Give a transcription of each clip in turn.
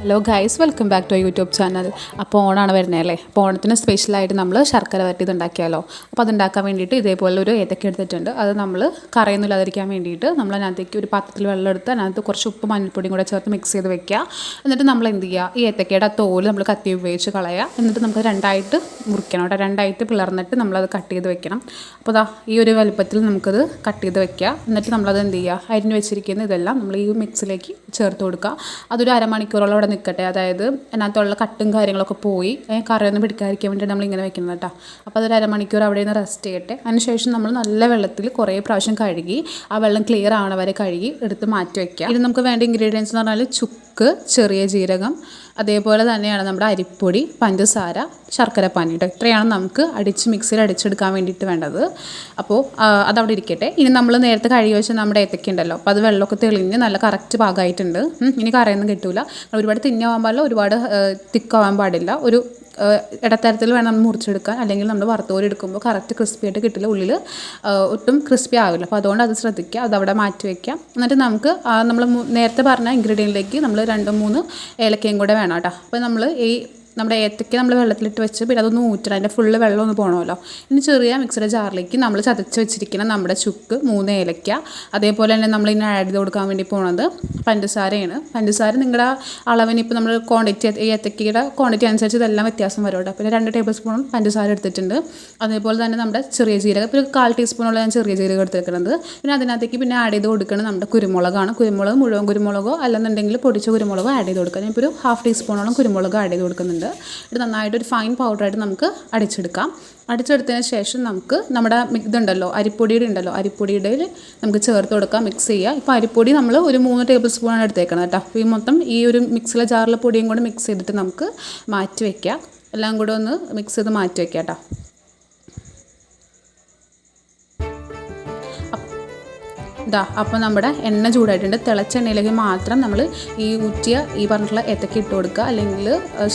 Hello guys welcome back to YouTube channel അപ്പോൾ ഓണാണ് വരുന്നത് അല്ലേ? അപ്പോൾ ഓണത്തിന് സ്പെഷ്യലായിട്ട് നമ്മൾ ശർക്കര വരട്ടിയത് ഉണ്ടാക്കിയാലോ അപ്പോൾ അതുണ്ടാക്കാൻ വേണ്ടിയിട്ട് ഇതേപോലെ ഒരു ഏതൊക്കെ എടുത്തിട്ടുണ്ട്. അത് നമ്മൾ കറയൊന്നുമില്ലാതിരിക്കാൻ വേണ്ടിയിട്ട് നമ്മൾ അതിനകത്തേക്ക് ഒരു പാത്രത്തിൽ വെള്ളം എടുത്ത് അതിനകത്ത് കുറച്ച് ഉപ്പ് മഞ്ഞൾപ്പൊടിയും കൂടെ ചേർത്ത് മിക്സ് ചെയ്ത് വെക്കുക. എന്നിട്ട് നമ്മൾ എന്ത് ചെയ്യുക? ഈ ഏത്തക്കയുടെ തോൽ നമ്മൾ കത്തി ഉപയോഗിച്ച് കളയുക. എന്നിട്ട് നമുക്ക് രണ്ടായിട്ട് മുറിക്കണം കേട്ടോ. രണ്ടായിട്ട് പിളർന്നിട്ട് നമ്മളത് കട്ട് ചെയ്ത് വെക്കണം. അപ്പോൾ ദാ ഈ ഒരു വലുപ്പത്തിൽ നമുക്കത് കട്ട് ചെയ്ത് വെക്കുക. എന്നിട്ട് നമ്മളത് എന്ത് ചെയ്യുക? അരിഞ്ഞ് വെച്ചിരിക്കുന്ന ഇതെല്ലാം നമ്മൾ ഈ മിക്സിലേക്ക് ചേർത്ത് കൊടുക്കുക. അതൊരു അരമണിക്കൂറോളം അവിടെ നിൽക്കട്ടെ. അതായത് അതിനകത്തുള്ള കട്ടും കാര്യങ്ങളൊക്കെ പോയി. കറിയൊന്നും പിടിക്കാതിരിക്കാൻ വേണ്ടി നമ്മൾ ഇങ്ങനെ വെക്കുന്നത് കേട്ടോ. അപ്പോൾ അതൊരു അരമണിക്കൂർ അവിടെ നിന്ന് റെസ്റ്റ് ചെയ്യട്ടെ. അതിനുശേഷം നമ്മൾ നല്ല വെള്ളത്തിൽ കുറേ പ്രാവശ്യം കഴുകി ആ വെള്ളം ക്ലിയർ ആവണ വരെ കഴുകി എടുത്ത് മാറ്റി വയ്ക്കുക ഇത് നമുക്ക് വേണ്ട ഇൻഗ്രീഡിയൻസ് എന്ന് പറഞ്ഞാൽ ചുക്ക് ചെറിയ ജീരകം അതേപോലെ തന്നെയാണ് നമ്മുടെ അരിപ്പൊടി പഞ്ചസാര ശർക്കരപ്പാനി കേട്ടോ ഇത്രയാണ് നമുക്ക് അടിച്ച് മിക്സിയിൽ അടിച്ചെടുക്കാൻ വേണ്ടിയിട്ട് വേണ്ടത്. അപ്പോൾ അതവിടെ ഇരിക്കട്ടെ. ഇനി നമ്മൾ നേരത്തെ കഴുകി വെച്ച നമ്മുടെ ഏത്തക്കുണ്ടല്ലോ അപ്പോൾ അത് വെള്ളമൊക്കെ തെളിഞ്ഞ് നല്ല കറക്റ്റ് പാകമായിട്ടുണ്ട് ഇനി കറിയൊന്നും കിട്ടില്ല ഒരുപാട് തിന്നാവാൻ പാടില്ല ഒരുപാട് തിക്കാവാൻ പാടില്ല. ഒരു ഇടത്തരത്തിൽ വേണം നമ്മൾ മുറിച്ചെടുക്കാൻ. അല്ലെങ്കിൽ നമ്മൾ വറുത്തോരി എടുക്കുമ്പോൾ കറക്റ്റ് ക്രിസ്പി ആയിട്ട് കിട്ടില്ല ഉള്ളിൽ ഒട്ടും ക്രിസ്പി ആവില്ല. അപ്പോൾ അതുകൊണ്ട് അത് ശ്രദ്ധിക്കുക. അത് അവിടെ മാറ്റി വയ്ക്കാം എന്നിട്ട് നമുക്ക് നമ്മൾ നേരത്തെ പറഞ്ഞ ഇൻഗ്രീഡിയന്റിലേക്ക് നമ്മൾ രണ്ട് മൂന്ന് ഏലക്കയും കൂടെ വേണം കേട്ടോ. അപ്പോൾ നമ്മൾ ഈ നമ്മുടെ ഏത്തക്ക നമ്മൾ വെള്ളത്തിലിട്ട് വെച്ച് പിന്നെ അതൊന്ന് ഊറ്റണം. അതിന്റെ ഫുള്ള് വെള്ളം ഒന്ന് പോകണമല്ലോ ഇനി ചെറിയ മിക്സിയുടെ ജാറിലേക്ക് നമ്മൾ ചതച്ച് വെച്ചിരിക്കുന്ന നമ്മുടെ ചുക്ക് മൂന്ന് ഏലക്ക അതേപോലെ തന്നെ നമ്മൾ ഇനി ആഡ് ചെയ്ത് കൊടുക്കാൻ വേണ്ടി പോണത് പഞ്ചസാരയാണ്. പഞ്ചസാര നിങ്ങളുടെ അളവിന് ഇപ്പോൾ നമ്മൾ ക്വാണ്ടിറ്റി ഏത്തക്കയുടെ ക്വാണ്ടിറ്റി അനുസരിച്ച് ഇതെല്ലാം വ്യത്യാസം വരും പിന്നെ രണ്ട് ടേബിൾ സ്പൂൺ പഞ്ചസാര എടുത്തിട്ടുണ്ട്. അതേപോലെ തന്നെ നമ്മുടെ ചെറിയ ജീരകം ഒരു കാൽ ടീസ്പൂണുള്ള ഞാൻ ചെറിയ ജീരകം എടുത്തിരിക്കുന്നത്. പിന്നെ അതിനകത്തേക്ക് പിന്നെ ആഡ് ചെയ്ത് കൊടുക്കുന്നത് നമ്മുടെ കുരുമുളകാണ്. കുരുമുളക് മുഴുവൻ കുരുമുളകോ അല്ലെന്നുണ്ടെങ്കിൽ പൊടിച്ച കുരുമുളകോ ആഡ് ചെയ്ത് കൊടുക്കുക ഞാനിപ്പോൾ ഒരു ഹാഫ് ടീസ്പൂണോളം കുരുമുളക് ആഡ് ചെയ്ത് കൊടുക്കുന്നുണ്ട്. ഇത് നന്നായിട്ട് ഒരു ഫൈൻ പൗഡറായിട്ട് നമുക്ക് അടിച്ചെടുക്കാം. അടിച്ചെടുത്തതിന് ശേഷം നമുക്ക് നമ്മുടെ ഇതുണ്ടല്ലോ അരിപ്പൊടിയുടെ ഉണ്ടല്ലോ അരിപ്പൊടിയുടെ നമുക്ക് ചേർത്ത് കൊടുക്കാം മിക്സ് ചെയ്യുക. ഇപ്പോൾ അരിപ്പൊടി നമ്മൾ ഒരു മൂന്ന് ടേബിൾ സ്പൂണാണ് എടുത്തേക്കുന്നത് കേട്ടോ. ഈ മൊത്തം ഈ ഒരു മിക്സിലെ ജാറിലെ പൊടിയും കൂടെ മിക്സ് ചെയ്തിട്ട് നമുക്ക് മാറ്റി വയ്ക്കാം എല്ലാം കൂടെ ഒന്ന് മിക്സ് ചെയ്ത് മാറ്റി വയ്ക്കാം കേട്ടോ. ഇതാ അപ്പോൾ നമ്മുടെ എണ്ണ ചൂടായിട്ടുണ്ട്. തിളച്ച എണ്ണയിലേക്ക് മാത്രം നമ്മൾ ഈ ഊറ്റിയ ഈ പറഞ്ഞിട്ടുള്ള ഏത്തക്ക ഇട്ട് കൊടുക്കുക. അല്ലെങ്കിൽ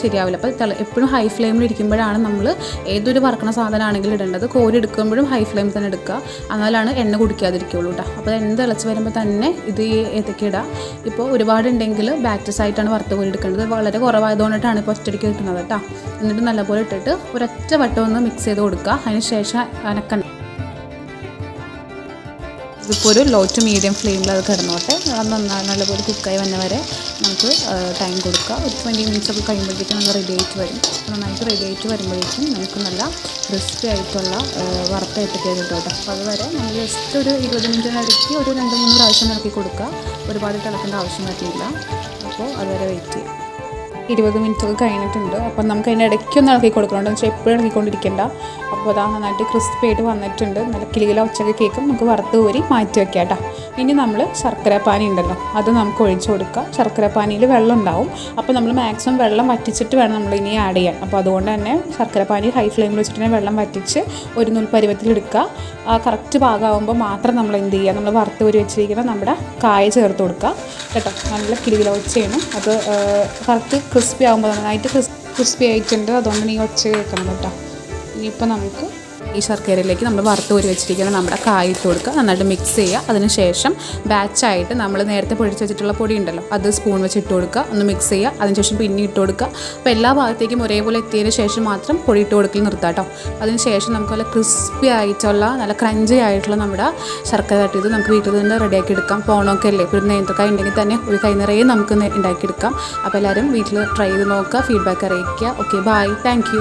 ശരിയാവില്ല. അപ്പോൾ തിള എപ്പോഴും ഹൈ ഫ്ലെയിമിൽ ഇരിക്കുമ്പോഴാണ് നമ്മൾ ഏതൊരു വറക്കണ സാധനമാണെങ്കിലും ഇടേണ്ടത്. കോരി എടുക്കുമ്പോഴും ഹൈ ഫ്ലെയിം തന്നെ എടുക്കുക. എന്നാലാണ് എണ്ണ കുടിക്കാതിരിക്കുള്ളൂ കേട്ടോ. അപ്പോൾ എണ്ണ തിളച്ച് വരുമ്പോൾ തന്നെ ഇത് ഈ ഏത്തക്ക ഇടുക ഇപ്പോൾ ഒരുപാടുണ്ടെങ്കിൽ ബാറ്റസ് ആയിട്ടാണ് വറുത്ത് കോരി എടുക്കേണ്ടത്. വളരെ കുറവായതുകൊണ്ടിട്ടാണ് ഇപ്പോൾ ഒറ്റയ്ക്ക് കിട്ടുന്നത് കേട്ടോ. എന്നിട്ട് നല്ലപോലെ ഇട്ടിട്ട് ഒരൊറ്റ വട്ടം ഒന്ന് മിക്സ് ചെയ്ത് കൊടുക്കുക. അതിന് ശേഷം അനക്കണ്ട ഇതിപ്പോൾ ഒരു ലോ ടു മീഡിയം ഫ്ലെയിമിൽ അത് കിടന്നോട്ടെ. അത് നന്നായി നല്ലപോലെ കുക്കായി വന്ന വരെ നമുക്ക് ടൈം കൊടുക്കുക ഒരു ട്വന്റി മിനിറ്റ്സ് ഒക്കെ കഴിയുമ്പോഴേക്കും നമ്മൾ റെഡി ആയിട്ട് വരും. നന്നായിട്ട് റെഡി ആയിട്ട് വരുമ്പോഴേക്കും നമുക്ക് നല്ല ക്രിസ്പി ആയിട്ടുള്ള ആ, വറുത്ത ഏത്തക്ക കിട്ടും കേട്ടോ. അപ്പോൾ അതുവരെ നമ്മൾ ജസ്റ്റ് ഒരു ഇരുപത് മിനിറ്റ് ഇടയ്ക്ക് ഒരു രണ്ട് മൂന്ന് പ്രാവശ്യം ഇറക്കി കൊടുക്കുക. ഒരുപാട് തിളക്കേണ്ട ആവശ്യം പറ്റിയില്ല. അപ്പോൾ അതുവരെ വെയിറ്റ് ചെയ്യാം. ഇരുപത് മിനിറ്റ് ഒക്കെ കഴിഞ്ഞിട്ടുണ്ട്. അപ്പം നമുക്ക് അതിന്റെ ഇടയ്ക്ക് ഒന്ന് ഇളക്കി കൊടുക്കണം എന്ന് വെച്ചാൽ എപ്പോഴും ഇളക്കിക്കൊണ്ടിരിക്കേണ്ട അപ്പോൾ അതാ നന്നായിട്ട് ക്രിസ്പി ആയിട്ട് വന്നിട്ടുണ്ട്. നല്ല കിളികില ഉച്ചയ്ക്ക് കേക്കും നമുക്ക് വറുത്ത് കോരി മാറ്റി വെക്കാം കേട്ടോ. ഇനി നമ്മൾ ശർക്കര പാനി ഉണ്ടല്ലോ അത് നമുക്ക് ഒഴിച്ചു കൊടുക്കാം. ശർക്കര പാനിയിൽ വെള്ളം ഉണ്ടാവും. അപ്പോൾ നമ്മൾ മാക്സിമം വെള്ളം വറ്റിച്ചിട്ട് വേണം നമ്മൾ ഇനി ആഡ് ചെയ്യാൻ. അപ്പോൾ അതുകൊണ്ട് തന്നെ ശർക്കര പാനി ഹൈ ഫ്ലെയിമിൽ വെച്ചിട്ട് തന്നെ വെള്ളം വറ്റിച്ച് ഒരു നൂൽ പരുവത്തിലെടുക്കുക ആ കറക്റ്റ് ഭാഗമാകുമ്പോൾ മാത്രം നമ്മൾ എന്ത് ചെയ്യുക? നമ്മൾ വറുത്ത് കോരി വെച്ചിരിക്കുന്ന നമ്മുടെ കായ ചേർത്ത് കൊടുക്കുക. കേട്ടോ. നല്ല കിളികില ഉച്ചയാണ് അത് കറക്റ്റ് ക്രിസ്പി ആകുമ്പോൾ നന്നായിട്ട് ക്രിസ് ക്രിസ്പി ആയിട്ടുണ്ട്. അതുകൊണ്ട് നീ ഒച്ച കേൾക്കണം കേട്ടോ. ഇനിയിപ്പോൾ നമുക്ക് ഈ ശർക്കരയിലേക്ക് നമ്മൾ വറുത്ത് കോരി വെച്ചിരിക്കുന്ന നമ്മുടെ കായ ഇട്ട് കൊടുക്കുക. നന്നായിട്ട് മിക്സ് ചെയ്യുക. അതിനുശേഷം ബാച്ചായിട്ട് നമ്മൾ നേരത്തെ പൊടിച്ച് വെച്ചിട്ടുള്ള പൊടി ഉണ്ടല്ലോ അത് സ്പൂൺ വെച്ച് ഇട്ട് കൊടുക്കുക. ഒന്ന് മിക്സ് ചെയ്യുക. അതിനുശേഷം പിന്നെ ഇട്ട് കൊടുക്കുക. അപ്പോൾ എല്ലാ ഭാഗത്തേക്കും ഒരേപോലെ എത്തിയതിന് ശേഷം മാത്രം പൊടി ഇട്ട് കൊടുക്കൽ നിർത്താം കേട്ടോ. അതിനുശേഷം നമുക്ക് നല്ല ക്രിസ്പി ആയിട്ടുള്ള നല്ല ക്രഞ്ചി ആയിട്ടുള്ള നമ്മുടെ ശർക്കര തട്ടിയത് നമുക്ക് വീട്ടിൽ നിന്ന് റെഡിയാക്കി എടുക്കാം. പോണമൊക്കെ അല്ലേ? ഒരു നേന്ത്രക്കായ ഉണ്ടെങ്കിൽ തന്നെ ഒരു കൈ നിറയെ നമുക്ക് ഉണ്ടാക്കിയെടുക്കാം അപ്പോൾ എല്ലാവരും വീട്ടിൽ ട്രൈ ചെയ്ത് നോക്കുക. ഫീഡ്ബാക്ക് അറിയിക്കുക. Okay bye thank